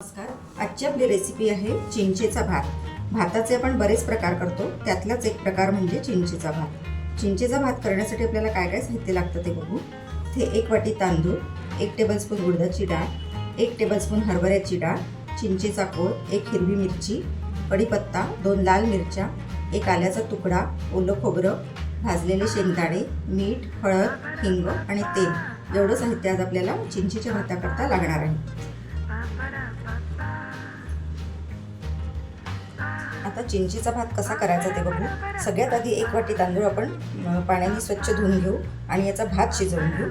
नमस्कार आजची आपली रेसिपी आहे चिंचेचा भात. भाताचे आपण बरेच प्रकार करतो त्यातलाच एक प्रकार म्हणजे चिंचेचा भात. चिंचेचा भात करण्यासाठी आपल्याला काय काय साहित्य लागतं ते बघू. ते एक वाटी तांदूळ एक टेबलस्पून उडदाची डाळ एक टेबलस्पून हरभऱ्याची डाळ चिंचेचा कोळ एक हिरवी मिरची कढीपत्ता दोन लाल मिरच्या एक आल्याचा तुकडा ओलं खोबरं भाजलेले शेंगदाणे मीठ हळद हिंग आणि तेल. एवढं साहित्य आज आपल्याला चिंचेच्या भाताकरता लागणार आहे. आता चिंचीचा भात कसा करायचा ते बघू. सगळ्यात आधी एक वाटी तांदूळ आपण पाण्याने स्वच्छ धुवून घेऊ आणि याचा भात शिजवून घेऊ.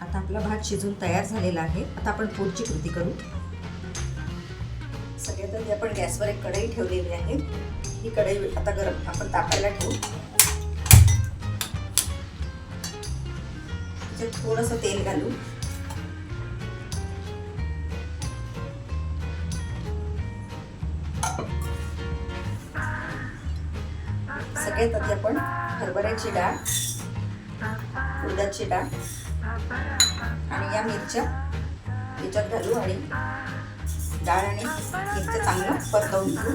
आता आपला भात शिजून तयार झालेला आहे. आता आपण पुढची कृती करू. सगळ्यात आधी आपण गॅसवर एक कढई ठेवलेली आहे. ही कढई आता गरम आपण तापायला ठेवू. त्याच्यात थोडंसं तेल घालू. सगळ्यात आधी आपण हरभऱ्याची डाळ उडदाची डाळ आणि या मिरच्या याच्यात घालू आणि डाळ आणि मिरचं चांगलं परतवून घेऊ.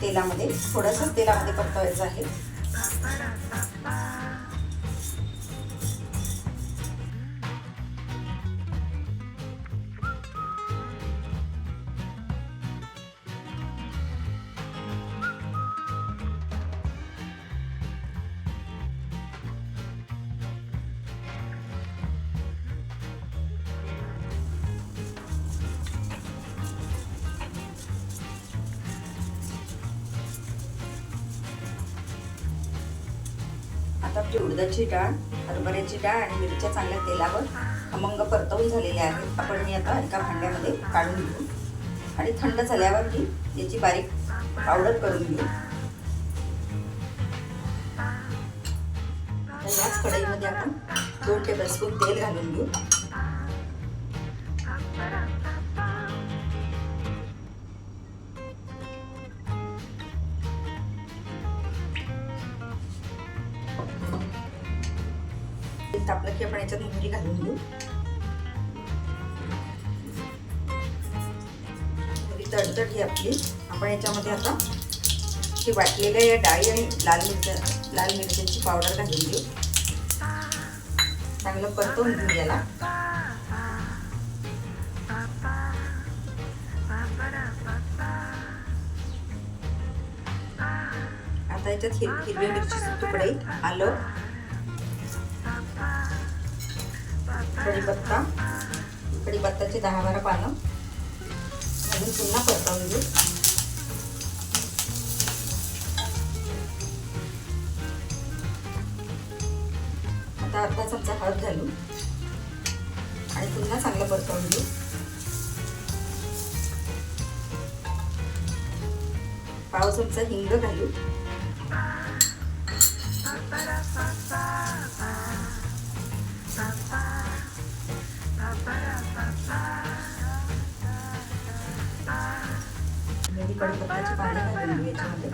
तेलामध्ये थोडंसं तेलामध्ये परतवायचं आहे. आपली उडदाची डाळ हरभऱ्याची डाळ आणि मिरच्या चांगल्या तेलावर खमंग परतवून झालेले आहेत आपण मी आता एका भांड्यामध्ये काढून घेऊ. आणि थंड झाल्यावर मी याची बारीक पावडर करून घेऊ. याच कढईमध्ये आपण दोन टेबलस्पून तेल घालून घेऊ. तापलं की आपण याच्यात मोहरी घालून घेऊ. तडतड ही आपली. आपण याच्यामध्ये आता ही वाटलेल्या या डाळी आणि लाल मिरच्या लाल मिरच्यांची पावडर घालून घेऊ. चांगलं परतवून घेऊ याला. आता याच्यात हिर हिरवी मिरची तुकडे आलं. कढीपत्ता कढीपत्ताची दहा बारा पानं. अजून पुन्हा परतावून घेऊ आता अर्धा चमचा हळद घालू आणि पुन्हा चांगलं परतावून घेऊ पाव चमचा हिंग घालू मेरी कढीपत्त्याची घालून घेऊ याच्यामध्ये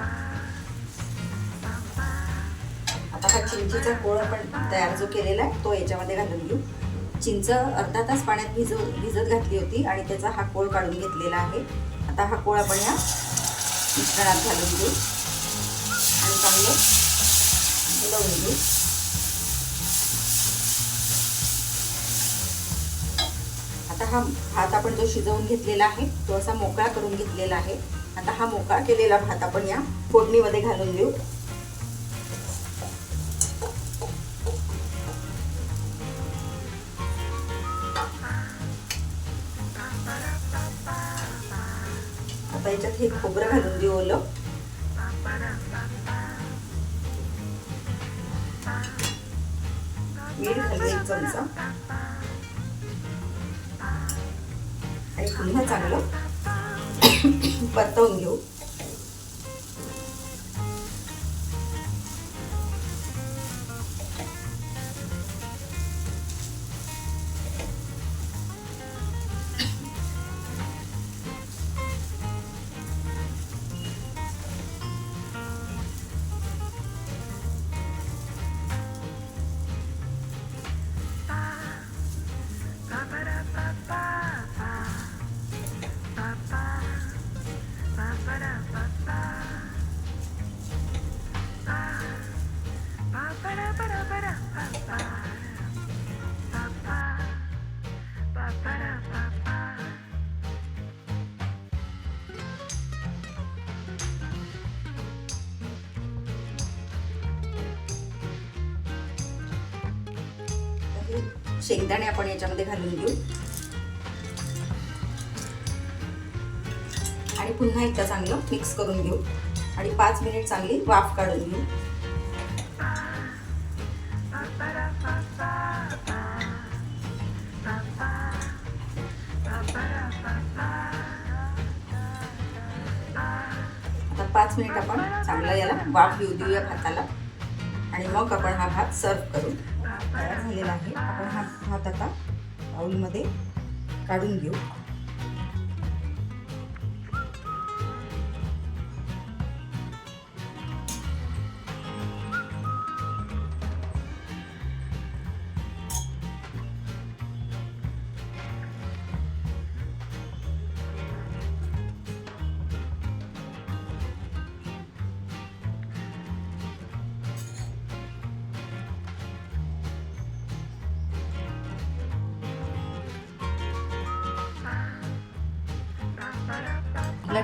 आता हा चिंचेचा कोळ आपण तयार जो केलेला आहे तो याच्यामध्ये घालून घेऊ. चिंच अर्धा तास पाण्यात भिज भिजत घातली होती आणि त्याचा हा कोळ काढून घेतलेला आहे. आता हा कोळ आपण या मिश्रणात घालून घेऊ. आणि चांगलं हलवून घेऊ. आता हा भात आपण जो शिजवून घेतलेला आहे तो असा मोकळा करून घेतलेला आहे. आता हा मोकळा केलेला भात आपण या फोडणीमध्ये घालून देऊ आता याच्यात हे खोबरं घालून देऊ ओलं. मीठ घालू एक चमचा. आणि पुन्हा चांगलं परतवून घेऊ. शेंगदाणे आपण याच्यामध्ये घालून घेऊ. आणि पुन्हा एकदा चांगलं मिक्स करून घेऊ. आणि पाच मिनिट चांगली वाफ काढून घेऊ. आता पाच मिनिट आपण चांगलं याला वाफ येऊ या भाताला. आणि मग आपण हा भात सर्व करू. तयार झालेला आहे. आपण हा हात आता बाउलमध्ये काढून घेऊ.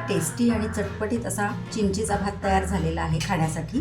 टेस्टी आणि चटपटीत असा चिंचेचा भात तयार झालेला आहे खाण्यासाठी.